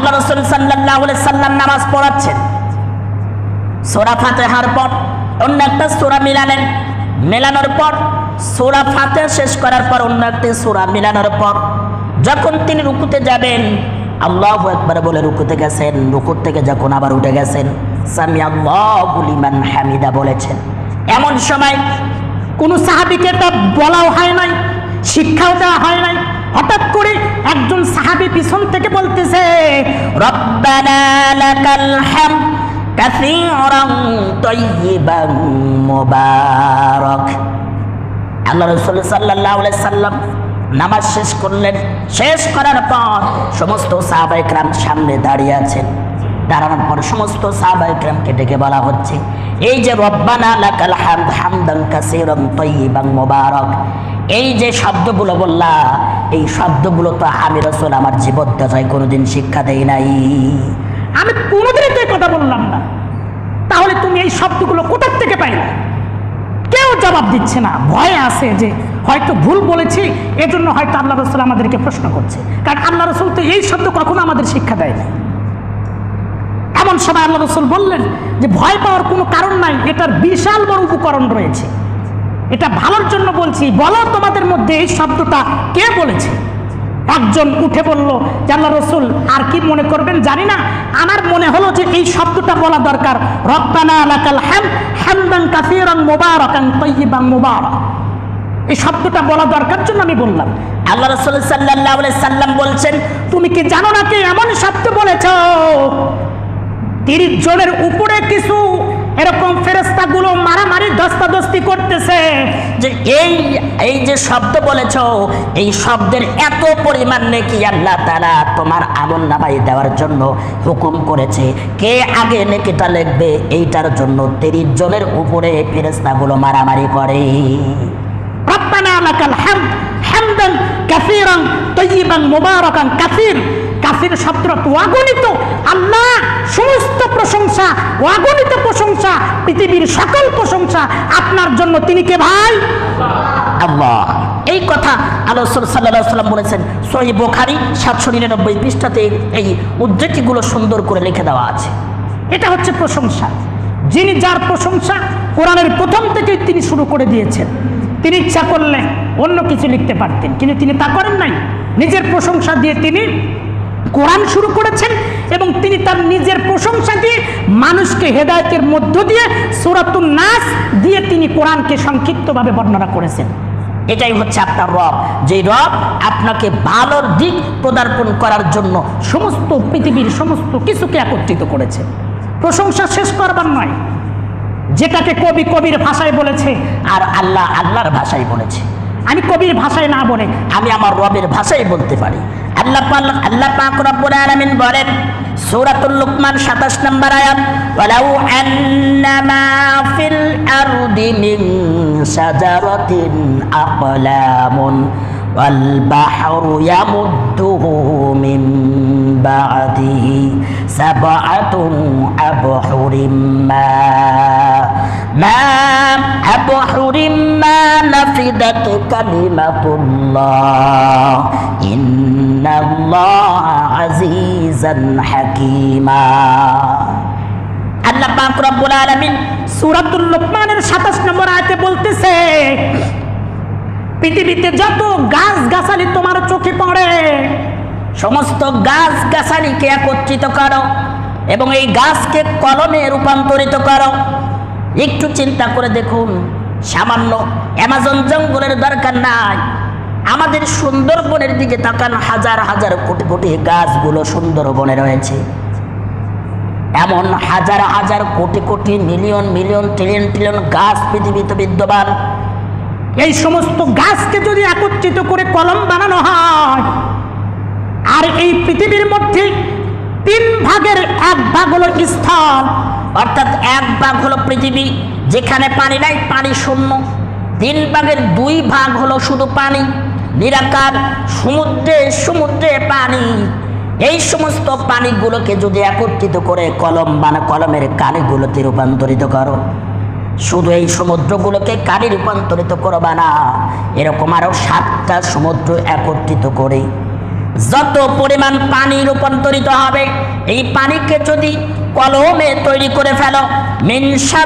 আল্লাহ রসুল সাল্লাহ সাল্লাম নামাজ পড়াচ্ছেন। সোরা ফাতেহার পর অন্য একটা সোরা মিলালেন। মেলানোর পর সোরা ফাতে শেষ করার পর অন্য একটি সোরা মিলানোর পর যখন তিনি রুকুতে যাবেন, আল্লাহ একবার বলে রুকুতে গেছেন, রুকুর থেকে যখন আবার উঠে গেছেন সামি আল্লাহলিমান হামিদা বলেছেন। এমন সময় কোনো সাহাবিকে তা বলাও হয় নাই, শিক্ষাও দেওয়া হয় নাই। হঠাৎ করে একজন সাহাবি পিছন থেকে বলতেছে রব্বানা লাকাল হামদ কাসীরান তাইয়িবান মুবারাক আল্লাহ রাসূল সাল্লাল্লাহু আলাইহি সাল্লাম নামাজ শেষ করলেন শেষ করার পর সমস্ত সাহাবায়ে کرام সামনে দাঁড়িয়ে আছেন দাঁড়ানোর পর সমস্ত সাহাবা ইকরামকে ডেকে বলা হচ্ছে, এই যে রব্বানা লাকাল হামদ হামদান কাসীরান তাইয়িবান মুবারক, এই যে শব্দগুলো বললা, এই শব্দগুলো তো আমি রসুল আমার জীবদ্দশায় কোনোদিন শিক্ষা দেই নাই। আমি কোনোদিনই তো কথা বললাম না। তাহলে তুমি এই শব্দগুলো কোথার থেকে পাইলে? কেউ জবাব দিচ্ছে না। ভয় আছে যে হয়তো ভুল বলেছি, এজন্য হয়তো আল্লাহ রসুল আমাদেরকে প্রশ্ন করছে। কারণ আল্লাহ রসুল তো এই শব্দ কখনো আমাদের শিক্ষা দেয় না সময় আল্লাহ রসুল বললেন যে ভয় পাওয়ার কোনো কারণ নাই, এটার বিশাল বড় উপকরণ রয়েছে। এটা ভালোর জন্য বলছি, বলো তোমাদের মধ্যে এই শব্দটা কে বলেছে? একজন উঠে বলল, যে আল্লাহ রসুল, আর কি মনে করবেন? জানি না। আমার মনে হলো যে এই শব্দটা বলা দরকার। এই শব্দটা বলা দরকার জন্য আমি বললাম। আল্লাহ রসুল সাল্লাহ সাল্লাম বলছেন, তুমি কি জানো না কি এমন শব্দ বলেছ? তিরিশ জনের উপরে কিছু এরকম ফেরেস্তাগুলো মারামারি দস্তাদস্তি করতেছে যে এই এই যে শব্দ বলেছ, এই শব্দের এত পরিমাণ নাকি আল্লাহ তারা তোমার আমল নামাই দেওয়ার জন্য হুকুম করেছে। কে আগে নেকিটা লিখবে? এইটার জন্য তিরিশ জনের উপরে ফেরেস্তাগুলো মারামারি করে। রব্বানা লাকাল হামদ হামদান কাসীরান তাইয়িবান মুবারাকান কাসীর কাসীর শব্দটা তো অগণিত আল্লাহ সমস্ত প্রশংসা অগণিত প্রশংসা পৃথিবীর সকল প্রশংসা আপনার জন্য তিনি কে ভাই আল্লাহ। এই কথা আল্লাহ সাল্লাহ সাল্লাম বলেছেন সহি বোখারি সাতশো নিরানব্বই পৃষ্ঠাতে এই উদ্ধৃতিগুলো সুন্দর করে লিখে দেওয়া আছে। এটা হচ্ছে প্রশংসা। যিনি যার প্রশংসা কোরআনের প্রথম থেকেই তিনি শুরু করে দিয়েছেন। তিনি ইচ্ছা করলে অন্য কিছু লিখতে পারতেন। কিন্তু তিনি তা করেন নাই। নিজের প্রশংসা দিয়ে তিনি কোরআন শুরু করেছেন এবং তিনি তার নিজের প্রশংসা দিয়ে মানুষকে হেদায়তের মধ্য দিয়ে সুরাতুন নাস দিয়ে তিনি কোরআনকে সংক্ষিপ্তভাবে বর্ণনা করেছেন। এটাই হচ্ছে আপনার রব। যে রব আপনাকে ভালোর দিক প্রদার্পণ করার জন্য সমস্ত পৃথিবীর সমস্ত কিছুকে একত্রিত করেছে। প্রশংসা শেষ করবার নয়। যেটাকে কবি কবির ভাষায় বলেছে আর আল্লাহ আল্লাহর ভাষায় বলেছে। আমি কবির ভাষায় না বলে আমি আমার রবের ভাষায় বলতে পারি। আল্লাহ আল্লাহ পাক রব্বুল আলামিন বলেন, সূরাতুল লুকমান 27 নম্বর আয়াত, ওয়ালাউ আন্নামা ফিল আরদি মিন শাজারাতিন আকলামুন ওয়াল বাহরু ইয়ামুদ্দুহু মিন বা'দিহি সাবআতুন আবহুরিম মা মা আবহুরিম মা নাফিদাত কালিমাতুল্লাহ। ইন্নাল্লাহ আজিজান হাকিমা। আল্লাহ পাক রব্বুল আলামিন সুরাতুল লোকমানের সাতাশ নম্বর আয়তে বলতেছে, পৃথিবীতে যত গাছ গাছালি তোমার চোখে পড়ে, সমস্ত গাছ গাছালিকে একত্রিত করো এবং এই গাছকে কলমে রূপান্তরিত করো। একটু চিন্তা করে দেখুন, সামান্য অ্যামাজন জঙ্গলের দরকার নাই। আমাদের সুন্দরবনের দিকে তাকান, হাজার হাজার কোটি কোটি গাছগুলো সুন্দরবনে রয়েছে। এমন হাজার হাজার crore crore million million trillion trillion গাছ পৃথিবীতে বিদ্যমান। এই সমস্ত গাছকে যদি একত্রিত করে কলম বানানো হয়, আর এই পৃথিবীর মধ্যে তিন ভাগের এক ভাগ হলো স্থল অর্থাৎ এক ভাগ হলো পৃথিবী, যেখানে পানি নাই, পানি শূন্য। তিন ভাগের দুই ভাগ হলো শুধু পানি, নিরাকার সমুদ্রে সমুদ্রে পানি। এই সমস্ত পানিগুলোকে যদি একত্রিত করে কলম বানা, কলমের কালিগুলোতে রূপান্তরিত করো। শুধু এই সমুদ্রগুলোকে কালি রূপান্তরিত করবা না, এরকম আরও সাতটা সমুদ্র একত্রিত করে। যত পরিমাণ পানি রূপান্তরিত হবে, এই পানিকে যদি কলমে তৈরি করে ফেলো। মিনসা